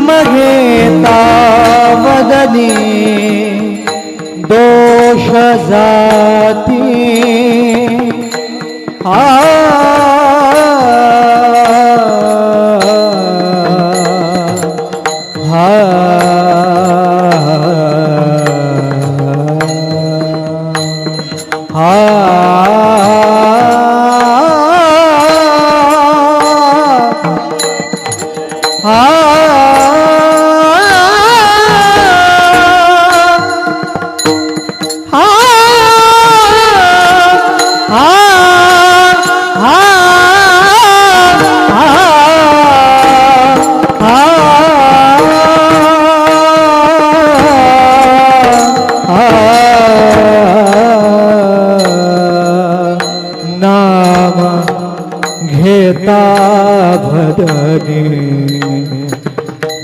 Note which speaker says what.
Speaker 1: महेता वदने दोष जाति आ Ah घेता भदगी।